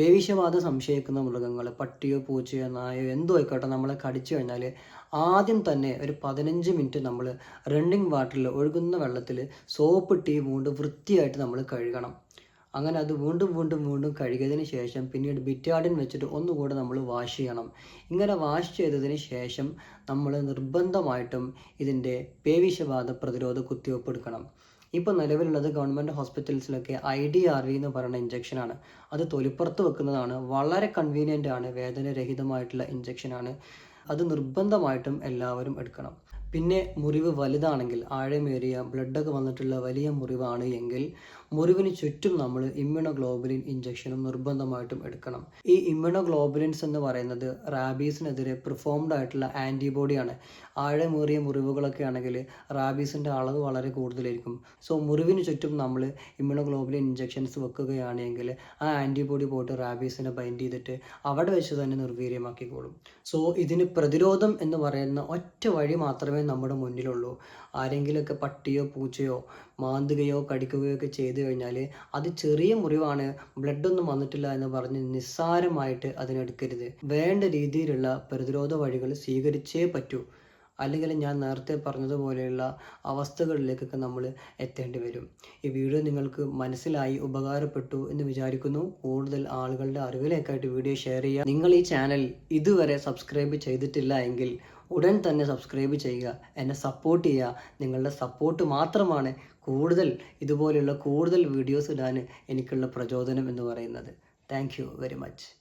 പേവിഷബാധ സംശയിക്കുന്ന മൃഗങ്ങൾ പട്ടിയോ പൂച്ചയോ നായോ എന്തോ ആയിക്കോട്ടെ നമ്മളെ കടിച്ചു കഴിഞ്ഞാൽ ആദ്യം തന്നെ ഒരു പതിനഞ്ച് മിനിറ്റ് നമ്മൾ റണ്ണിങ് വാട്ടറിൽ ഒഴുകുന്ന വെള്ളത്തിൽ സോപ്പ് ഇട്ട് വീണ്ടും വൃത്തിയായിട്ട് നമ്മൾ കഴുകണം. അങ്ങനെ അത് വീണ്ടും വീണ്ടും വീണ്ടും കഴുകിയതിന് ശേഷം പിന്നീട് ബിറ്റാഡിൻ വെച്ചിട്ട് ഒന്നുകൂടെ നമ്മൾ വാഷ് ചെയ്യണം. ഇങ്ങനെ വാഷ് ചെയ്തതിന് ശേഷം നമ്മൾ നിർബന്ധമായിട്ടും ഇതിന്റെ പേവിഷബാധ പ്രതിരോധ കുത്തിവെപ്പ് എടുക്കണം. ഇപ്പോൾ നിലവിലുള്ളത് ഗവൺമെന്റ് ഹോസ്പിറ്റൽസിലൊക്കെ ഐ ഡി ആർ വി എന്ന് പറയുന്ന ഇഞ്ചക്ഷനാണ് അത് തൊലിപ്പുറത്ത് വെക്കുന്നതാണ്. വളരെ കൺവീനിയന്റ് ആണ്. വേദനരഹിതമായിട്ടുള്ള ഇഞ്ചക്ഷനാണ് അത് നിർബന്ധമായിട്ടും എല്ലാവരും എടുക്കണം. പിന്നെ മുറിവ് വലുതാണെങ്കിൽ ആഴമേറിയ ബ്ലഡൊക്കെ വന്നിട്ടുള്ള വലിയ മുറിവാണ് എങ്കിൽ മുറിവിന് ചുറ്റും നമ്മൾ ഇമ്മ്യൂണോഗ്ലോബുലിൻ ഇഞ്ചക്ഷനും നിർബന്ധമായിട്ടും എടുക്കണം. ഈ ഇമ്മ്യൂണോഗ്ലോബുലിൻസ് എന്ന് പറയുന്നത് റാബീസിനെതിരെ പ്രിഫോംഡ് ആയിട്ടുള്ള ആന്റിബോഡിയാണ് ആഴമേറിയ മുറിവുകളൊക്കെ ആണെങ്കിൽ റാബീസിന്റെ അളവ് വളരെ കൂടുതലായിരിക്കും. സോ മുറിവിന് ചുറ്റും നമ്മൾ ഇമ്മ്യൂണോഗ്ലോബുലിൻ ഇഞ്ചക്ഷൻസ് വെക്കുകയാണെങ്കിൽ ആ ആന്റിബോഡി പോയിട്ട് റാബീസിനെ ബൈൻഡ് ചെയ്തിട്ട് അവിടെ വെച്ച് തന്നെ നിർവീര്യമാക്കിക്കോളും. സോ ഇതിന് പ്രതിരോധം എന്ന് പറയുന്ന ഒറ്റ വഴി മാത്രമേ നമ്മുടെ മുന്നിലുള്ളൂ. ആരെങ്കിലുമൊക്കെ പട്ടിയോ പൂച്ചയോ മാന്തുകയോ കടിക്കുകയോ ഒക്കെ ചെയ്തു കഴിഞ്ഞാൽ അത് ചെറിയ മുറിവാണ്. ബ്ലഡൊന്നും വന്നിട്ടില്ല എന്ന് പറഞ്ഞ് നിസ്സാരമായിട്ട് അതിനെടുക്കരുത്. വേണ്ട രീതിയിലുള്ള പ്രതിരോധ വഴികൾ സ്വീകരിച്ചേ പറ്റൂ. അല്ലെങ്കിൽ ഞാൻ നേരത്തെ പറഞ്ഞതുപോലെയുള്ള അവസ്ഥകളിലേക്കൊക്കെ നമ്മൾ എത്തേണ്ടി വരും. ഈ വീഡിയോ നിങ്ങൾക്ക് മനസ്സിലായി ഉപകാരപ്പെട്ടു എന്ന് വിചാരിക്കുന്നു. കൂടുതൽ ആളുകളുടെ അറിവിലേക്കായിട്ട് വീഡിയോ ഷെയർ ചെയ്യുക. നിങ്ങൾ ഈ ചാനൽ ഇതുവരെ സബ്സ്ക്രൈബ് ചെയ്തിട്ടില്ല എങ്കിൽ ഉടൻ തന്നെ സബ്സ്ക്രൈബ് ചെയ്യുക. എന്നെ സപ്പോർട്ട് ചെയ്യുക. നിങ്ങളുടെ സപ്പോർട്ട് മാത്രമാണ് കൂടുതൽ ഇതുപോലെയുള്ള കൂടുതൽ വീഡിയോസ് ഇടാൻ എനിക്കുള്ള പ്രചോദനം എന്ന് പറയുന്നത്. Thank very much.